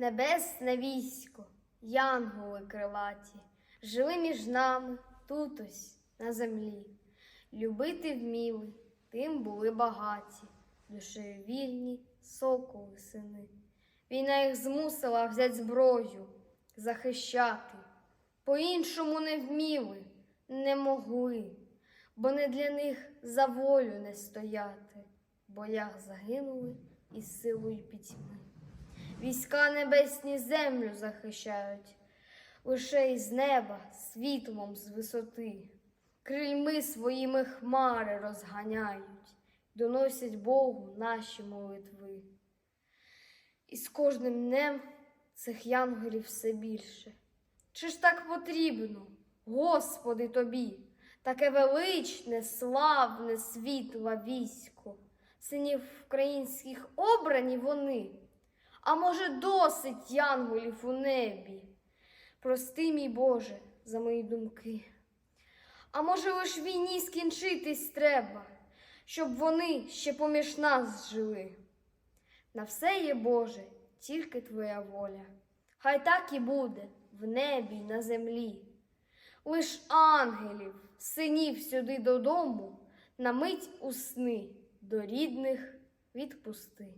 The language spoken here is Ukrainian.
Небесне військо, янголи крилаті, жили між нами тут ось на землі. Любити вміли, тим були багаті, душею вільні, соколи сини. Війна їх змусила взять зброю, захищати. По-іншому не вміли, не могли, бо не для них за волю не стояти, в боях загинули із силою пітьми. Війська небесні землю захищають, лише із неба світлом з висоти, крильми своїми хмари розганяють, доносять Богу наші молитви. І з кожним днем цих янголів все більше. Чи ж так потрібно, Господи, тобі, таке величне, славне, світле військо, синів українських обрані вони, а може, досить янголів у небі? Прости, мій Боже, за мої думки. А може, лиш війні скінчитись треба, щоб вони ще поміж нас жили. На все є Боже, тільки Твоя воля. Хай так і буде в небі й на землі. Лиш ангелів, синів сюди додому, на мить у сни до рідних відпусти.